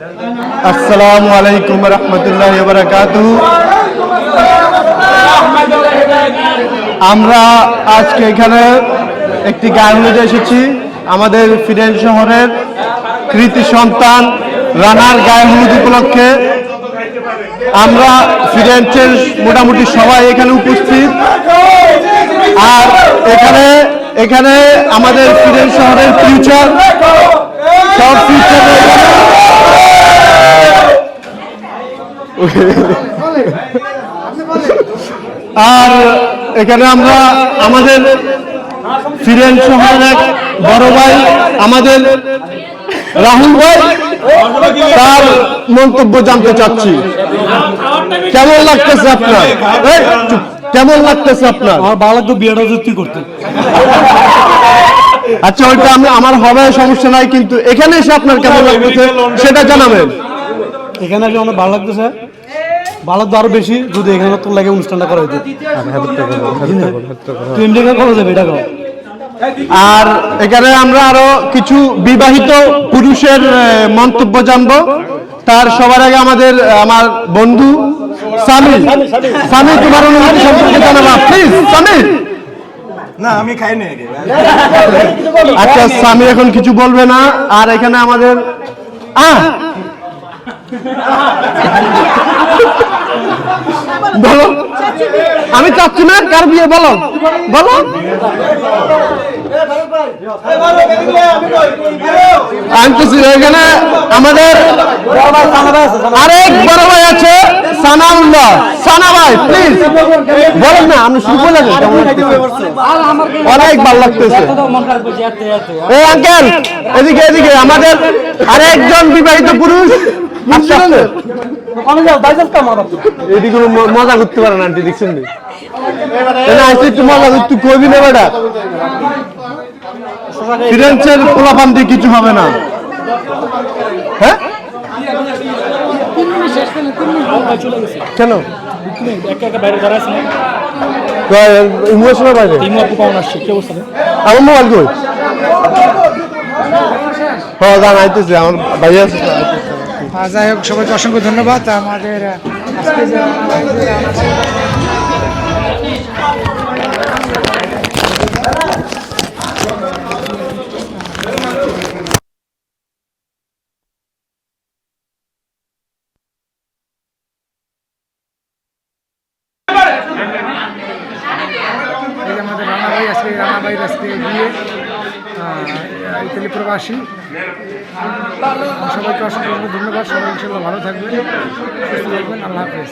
আসসালামু আলাইকুম রহমতুল্লাহ আমরা আজকে এখানে একটি গান হতে এসেছি। আমাদের ফিরেন শহরের কৃতি সন্তান রানার গায়ে হলুদ উপলক্ষে। আমরা ফিরেন্সের মোটামুটি সবাই এখানে উপস্থিত। আর এখানে এখানে আমাদের ফিরেন শহরের ফিউচার সব ফিউচার আর এখানে আমরা আমাদের ফিরেন শহরের এক বড় ভাই আমাদের রাহুল ভাই তার মন্তব্য জানতে চাচ্ছি। কেমন লাগতেছে আপনার? কেমন লাগতেছে আপনার? আমার ভালো লাগতো বিয়েটা তুই করতে। আচ্ছা ওইটা আমি আমার হবে সমস্যা নাই কিন্তু এখানে এসে আপনার কেমন লাগতেছে সেটা জানাবেন। এখানে আসলে আমার ভালো লাগতেছে। ভালো লাগতো আরও বেশি যদি এখানে তোর লাগে অনুষ্ঠানটা করা এমনি করা যাবে? এটা করো আর এখানে আমরা আরও কিছু বিবাহিত পুরুষের মন্তব্য জানব। তার সবার আগে আমাদের আমার বন্ধু সামি সামি তোমার অনুভূতি সম্পর্কে জানাবা প্লিজ সামি না আমি খাইনি আগে। আচ্ছা সামি এখন কিছু বলবে না। আর এখানে আমাদের আহ বলো। আমি চাচ্ছি না, কার বিয়ে বলো? বলো। আনতেছি এখানে। আমাদের আরেক বড় ভাই আছে, সানাউল্লাহ। সানা ভাই প্লিজ বলেন না আপনি শুরু করে? অনেক ভালো লাগতেছে। আঙ্কেল এদিকে এদিকে। আমাদের আরেকজন বিবাহিত পুরুষ। আচ্ছা, কোনো মজা করতে পারে না আন্টি দেখছেন আসলে একটু মজা করতে কবি না বেটা। ফিরেন্সের পোলাপান দিয়ে কিছু হবে না। হ্যাঁ? কেন? ইমোশনাল বাইরে? আমার মোবাইল কই? হ্যাঁ জানাইতেছে আমার ভাইয়া যাই হোক সবাইকে অসংখ্য ধন্যবাদ। আমাদের আমাদের রানাভাই আজকে বিয়ে। আহ, ইতালি প্রবাসী। সবাইকে অসংখ্য ধন্যবাদ। সবাই ইনশাল্লাহ ভালো থাকবেন। আল্লাহ হাফেজ।